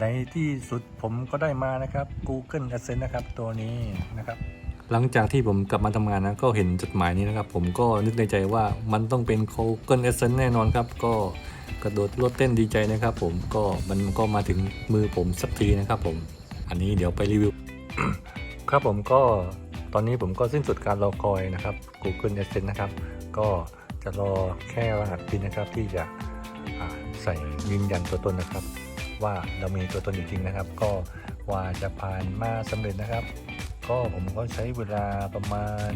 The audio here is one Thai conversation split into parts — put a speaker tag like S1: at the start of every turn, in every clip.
S1: ในที่สุดผมก็ได้มานะครับ Google Adsense นะครับ ตัวนี้นะครับ
S2: หลังจากที่ผมกลับมาทำงานนะก็เห็นจดหมายนี้นะครับ ผมก็นึกในใจว่ามันต้องเป็น Google Essence แน่นอนครับ ก็กระโดดโลดเต้นดีใจนะครับผมก็มันก็มาถึงมือผมสักทีนะครับผม อันนี้เดี๋ยวไปรีวิว
S1: ครับผมก็ตอนนี้ผมก็สิ้นสุดการรอคอยนะครับ Google Adsense นะครับ ก็จะรอแค่รหัสพินนะครับที่จะอ่าใส่ยืนยันตัวตนนะครับ ว่าเรามีตัวตนจริงๆนะครับ ก็กว่าจะผ่านมาสำเร็จนะครับ ก็ผมก็ใช้เวลาประมาณ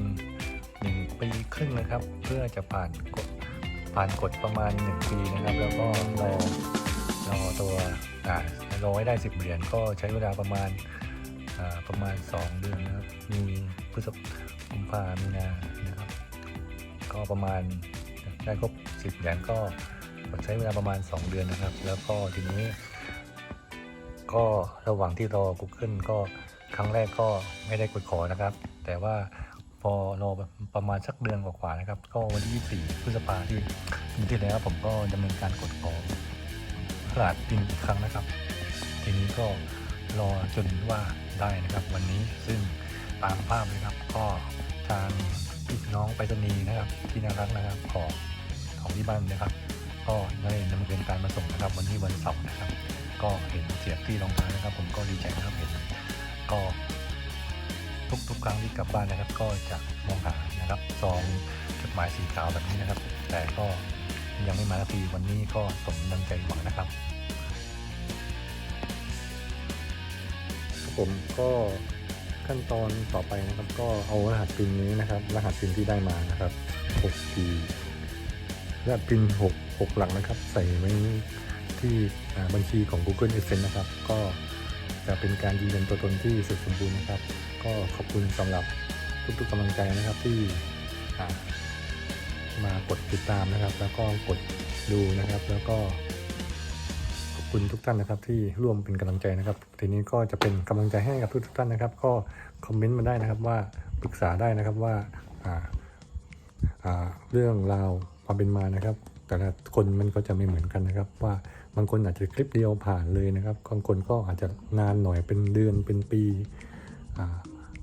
S1: 1 ปีครึ่งนะครับ เพื่อจะผ่านกฎผ่านกฎประมาณ 1 ปีนะครับ แล้วก็รอรอตัวอ่ารอให้ได้ 10 เหรียญก็ใช้เวลาประมาณประมาณ 2 เดือนนะครับ มีพฤษภกุมภามีนานะครับ ก็ประมาณได้ครบ 10 เหรียญก็ใช้เวลาประมาณ 2 เดือนนะครับ แล้วก็ทีนี้ ก็ระหว่างที่รอ Google ก็ครั้งแรกก็ไม่ได้กดขอนะครับ แต่ว่าพอรอประมาณสักเดือนกว่าๆนะครับ ก็วันที่ 24 พฤษภาที่ปีที่แล้วผมก็ดำเนินการกดขอตลาดจริงอีกครั้งนะครับ ทีนี้ก็รอจนว่าได้นะครับ วันนี้ซึ่งตามภาพเลยครับ ก็ทางพี่น้องไปรษณีย์นะครับ ที่น่ารักนะครับของของที่บ้านนะครับ ก็ได้ดำเนินการมาส่งนะครับ วันนี้วันเสาร์นะครับ ก็เห็นเสียบที่รองเท้านะครับ ผมก็ดีใจนะครับเห็นก็ทุกทุกครั้งที่กลับบ้านนะครับ ก็จะมองหานะครับซองจดหมายสีขาวแบบนี้นะครับ แต่ก็ยังไม่มาสักทีวันนี้ก็สมดังใจหวังนะครับ
S2: ผมก็ขั้นตอนต่อไปนะครับก็เอารหัสพินนี้นะครับ รหัสพินที่ได้มานะครับ6 p รหัสพิน6 6หลักนะครับ ใส่ไว้ ที่บัญชีของ Google Adsense นะครับ ก็จะเป็นการยืนยันตัวตนที่สุดสมบูรณ์นะครับ ก็ขอบคุณสำหรับทุกๆกำลังใจนะครับที่มากดติดตามนะครับ แล้วก็กดดูนะครับ แล้วก็ขอบคุณทุกท่านนะครับ ที่ร่วมเป็นกำลังใจนะครับ ทีนี้ก็จะเป็นกำลังใจให้กับทุกๆท่านนะครับ ก็คอมเมนต์มาได้นะครับว่าปรึกษาได้นะครับว่าเรื่องราวความเป็นมานะครับ แต่ละคนมันก็จะไม่เหมือนกันนะครับว่า บางคนอาจจะคลิปเดียวผ่านเลยนะครับบางคนก็อาจจะนานหน่อยเป็นเดือนเป็นปี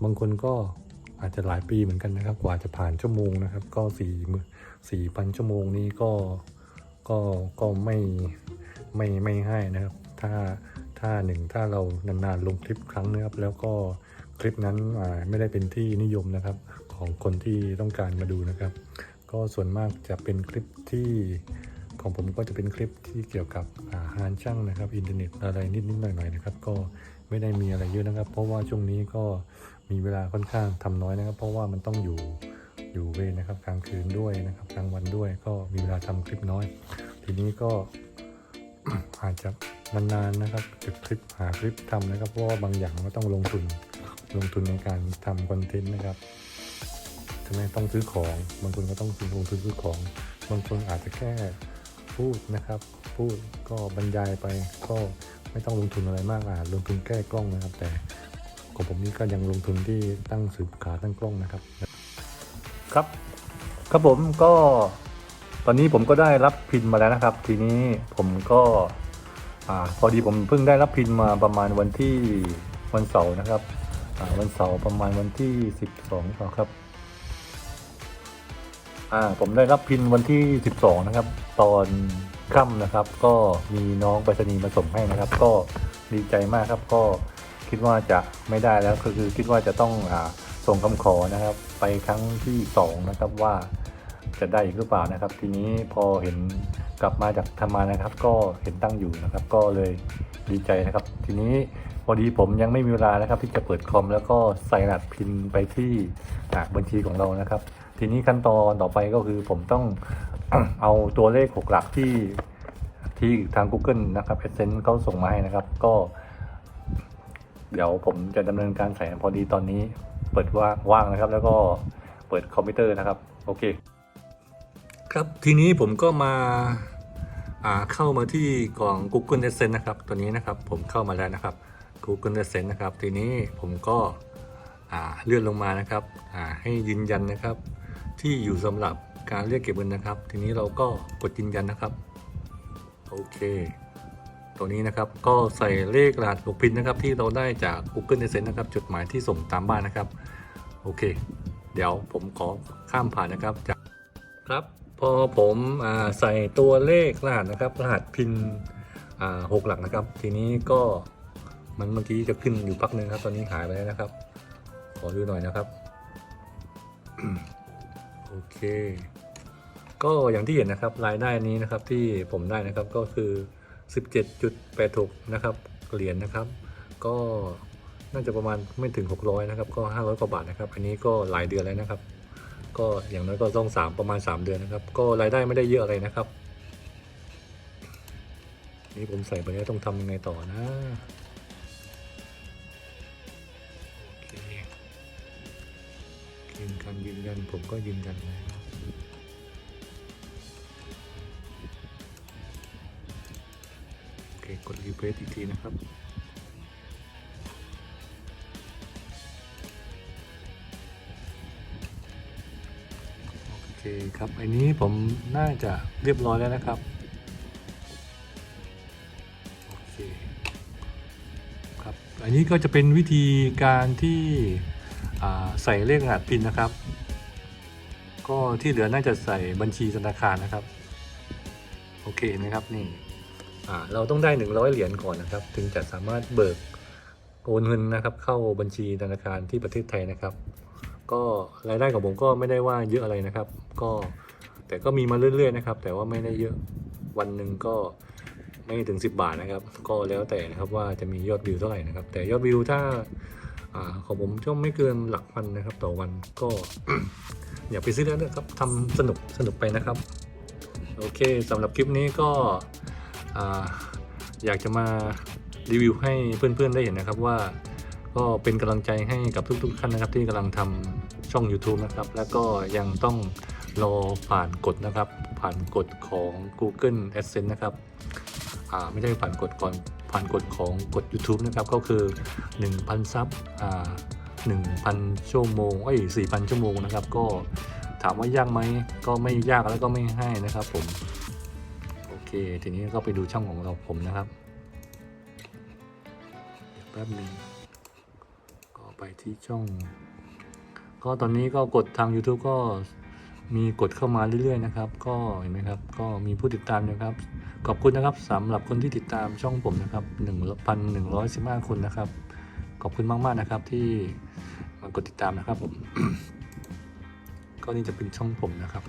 S2: บางคนก็อาจจะหลายปีเหมือนกันนะครับ กว่าจะผ่านชั่วโมงนะครับ ก็สี่สี่พันชั่วโมงนี้ก็ก็ก็ไม่ไม่ไม่ให้นะครับ ถ้าถ้าหนึ่งถ้าเรานานๆลงคลิปครั้งนะครับแล้วก็คลิปนั้นไม่ได้เป็นที่นิยมนะครับของคนที่ต้องการมาดูนะครับ ก็ส่วนมากจะเป็นคลิปที่ ของผมก็จะเป็นคลิปที่เกี่ยวกับอาหารช่างนะครับ อินเทอร์เน็ตอะไรนิดๆหน่อยๆนะครับ ก็ไม่ได้มีอะไรเยอะนะครับ เพราะว่าช่วงนี้ก็มีเวลาค่อนข้างทำน้อยนะครับ เพราะว่ามันต้องอยู่อยู่เวรนะครับกลางคืนด้วยนะครับกลางวันด้วยก็มีเวลาทำคลิปน้อย ทีนี้ก็อาจจะนานๆนะครับจะคลิปหาคลิปทำนะครับ เพราะว่าบางอย่างก็ต้องลงทุนลงทุนในการทำคอนเทนต์นะครับทำไมต้องซื้อของ บางคนก็ต้องลงทุนซื้อของ บางคนอาจจะแค่ พูดนะครับ พูดก็บรรยายไปก็ไม่ต้องลงทุนอะไรมากอาจลงทุนแก้กล้องนะครับ แต่ของผมนี่ก็ยังลงทุนที่ตั้งสืบขาตั้งกล้องนะครับ
S1: ครับ ครับผมก็ ตอนนี้ผมก็ได้รับพินมาแล้วนะครับ ทีนี้ผมก็อ่าพอดีผมเพิ่งได้รับพินมาประมาณวันที่วันเสาร์นะครับอ่าวันเสาร์ประมาณวันที่ 12ต่อครับ อ่า ผมได้รับพินวันที่ 12 นะครับ ตอนค่ำนะครับ ก็มีน้องไปรษณีย์มาส่งให้นะครับ ก็ดีใจมากครับก็คิดว่าจะไม่ได้แล้วก็คือคิดว่าจะต้องอส่งคำขอนะครับ ไปครั้งที่สองนะครับว่าจะได้อีกหรือเปล่านะครับ ทีนี้พอเห็นกลับมาจากทำงานนะครับ ก็เห็นตั้งอยู่นะครับ ก็เลยดีใจนะครับ ทีนี้พอดีผมยังไม่มีเวลานะครับ ที่จะเปิดคอมแล้วก็ใส่รหัสพินไปที่บัญชีของเรานะครับ ทีนี้ขั้นตอนต่อไปก็คือผมต้อง เอาตัวเลขหกหลักที่ที่ทาง Google นะครับ Adsense เขาส่งมาให้นะครับ ก็ เดี๋ยวผมจะดำเนินการใส่พอดีตอนนี้เปิดว่าว่างนะครับ แล้วก็เปิดคอมพิวเตอร์นะครับ โอเค ครับทีนี้ผมก็มาเข้ามาที่กล่อง Google Adsense นะครับ ตัวนี้นะครับ ผมเข้ามาแล้วนะครับ Google Adsense นะครับ ทีนี้ผมก็เลื่อนลงมานะครับให้ยืนยันนะครับ ที่อยู่สำหรับ การเรียกเก็บเงินนะครับ ทีนี้เราก็กดยืนยันนะครับ โอเค ตัวนี้นะครับก็ใส่เลขรหัส6พินนะครับ ที่เราได้จาก Google Adsense นะครับ จดหมายที่ส่งตามบ้านนะครับ โอเค เดี๋ยวผมขอข้ามผ่านนะครับจากครับพอผมอใส่ตัวเลขรหัสนะครับ รหัสพินหกหลักนะครับ ทีนี้ก็มันเมื่อกี้จะขึ้นอยู่พักหนึ่งครับ ตอนนี้หายไปแล้วนะครับ ขอดูหน่อยนะครับ โอเค ก็อย่างที่เห็นนะครับรายได้นี้นะครับที่ผมได้นะครับก็คือ 17.86 นะครับเหรียญนะครับ ก็น่าจะประมาณไม่ถึง 600 นะครับ ก็ 500 กว่าบาทนะครับ อันนี้ก็หลายเดือนแล้วนะครับ ก็อย่างน้อยก็ต้อง 3 ประมาณ 3 เดือนนะครับ ก็รายได้ไม่ได้เยอะอะไรนะครับ นี่ผมใส่ไปแล้วต้องทำยังไงต่อนะโอเคยืนกันยืนยันผมก็ยืนยันแล้ เคกดรีเฟรชอีกทีนะครับโอเคครับอันนี้ผมน่าจะเรียบร้อยแล้วนะครับโอเคครับอันนี้ก็จะเป็นวิธีการที่ใส่เลขรหัสพินนะครับ ก็ที่เหลือน่าจะใส่บัญชีธนาคารนะครับ โอเคนะครับนี่ เราต้องได้ 100 เหรียญก่อนนะครับ ถึงจะสามารถเบิกโอนเงินนะครับเข้าบัญชีธนาคารที่ประเทศไทยนะครับ ก็รายได้ของผมก็ไม่ได้ว่าเยอะอะไรนะครับ ก็แต่ก็มีมาเรื่อยๆนะครับ แต่ว่าไม่ได้เยอะวันหนึ่งก็ไม่ถึง 10 บาทนะครับ ก็แล้วแต่นะครับว่าจะมียอดวิวเท่าไหร่นะครับ แต่ยอดวิวถ้าอของผมก็ไม่เกินหลักพันนะครับ ต่อวันก็อย่าไปซื้อแล้วนะครับทำสนุกสนุกไปนะครับ โอเคสำหรับคลิปนี้ก็ ออยากจะมารีวิวให้เพื่อนๆได้เห็นนะครับว่าก็เป็นกำลังใจให้กับทุกๆท่านนะครับ ที่กำลังทำช่อง YouTube นะครับ แล้วก็ยังต้องรอผ่านกฎนะครับ ผ่านกฎของ Google Adsense นะครับไม่ใช่ผ่านกฎก่อนผ่านกฎของกฎ YouTube นะครับ ก็คือ 1,000 ซับอ่า1,000 ชั่วโมงเอ้ย4,000 ชั่วโมงนะครับ ก็ถามว่ายากไหมก็ไม่ยากแล้วก็ไม่ให้นะครับผม ทีนี้ก็ไปดูช่องของเราผมนะครับเดี๋ยวแป๊บหนึ่งก็ไปที่ช่อง ก็ตอนนี้ก็กดทาง YouTube ก็มีกดเข้ามาเรื่อยๆนะครับ ก็เห็นไหมครับ ก็มีผู้ติดตามนะครับ ขอบคุณนะครับสำหรับคนที่ติดตามช่องผมนะครับ1,115 คนนะครับ ขอบคุณมากๆนะครับที่มากดติดตามนะครับผม ก็นี่จะเป็นช่องผมนะครับ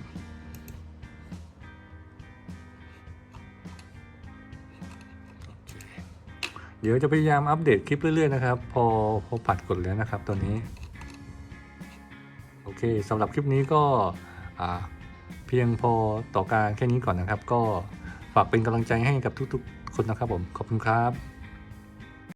S1: ดี๋ยวจะพยายามอัปเดตคลิปเรื่อยๆนะครับ พอพอปัดกดแล้วนะครับตัวนี้ โอเคสำหรับคลิปนี้ก็เพียงพอต่อการแค่นี้ก่อนนะครับ ก็ฝากเป็นกำลังใจให้กับทุกๆ คนนะครับผม ขอบคุณครับ